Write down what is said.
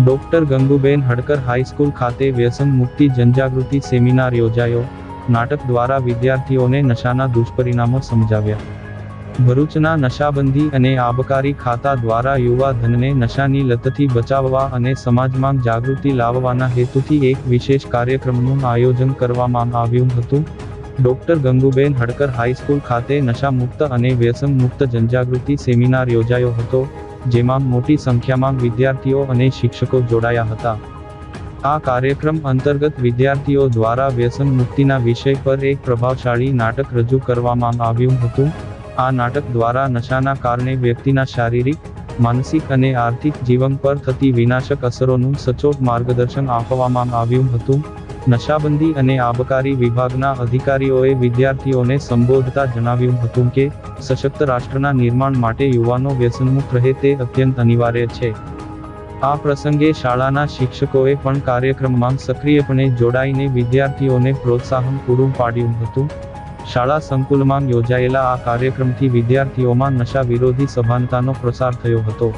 Doctor ગંગુબેન Hadkar high school ખાતે વ્યસન મુક્તિ જનજાગૃતિ સેમિનાર યોજાયો. નાટક દ્વારા વિદ્યાર્થીઓને નશાના દુષ્પરિણામો સમજાવ્યા. ભરૂચના નશાબંધી અને આબકારી ખાતા દ્વારા યુવા ધનને નશાની લતથી બચાવવા અને સમાજમાં જાગૃતિ લાવવાના હેતુથી એક વિશેષ કાર્યક્રમનું આયોજન કરવામાં આવ્યું હતું. ડોક્ટર ગંગુબેન હડકર હાઈસ્કૂલ ખાતે નશા મુક્ત અને વ્યસન મુક્ત જનજાગૃતિ સેમિનાર યોજાયો હતો. જેમાં મોટી સંખ્યામાં વિદ્યાર્થીઓ અને શિક્ષકો જોડાયા હતા. આ કાર્યક્રમ અંતર્ગત વિદ્યાર્થીઓ દ્વારા વ્યસન મુક્તિના વિષય પર એક પ્રભાવશાળી નાટક રજૂ કરવામાં આવ્યું હતું. આ નાટક દ્વારા નશાના કારણે વ્યક્તિના શારીરિક, માનસિક અને આર્થિક જીવન પર થતી વિનાશક અસરોનું સચોટ માર્ગદર્શન આપવામાં આવ્યું હતું. નશાબંધી અને આબકારી વિભાગના અધિકારીઓએ વિદ્યાર્થીઓને સંબોધતા જણાવ્યું હતું કે, સશક્ત રાષ્ટ્રના નિર્માણ માટે યુવાનો વ્યસનમુક્ત રહે તે અત્યંત અનિવાર્ય છે. આ પ્રસંગે શાળાના શિક્ષકોએ પણ કાર્યક્રમમાં સક્રિયપણે જોડાઈને વિદ્યાર્થીઓને પ્રોત્સાહન પૂરું પાડ્યું હતું. શાળા સંકુલમાં યોજાયેલા આ કાર્યક્રમથી વિદ્યાર્થીઓમાં નશા વિરોધી સભાનતાનો પ્રસાર થયો હતો.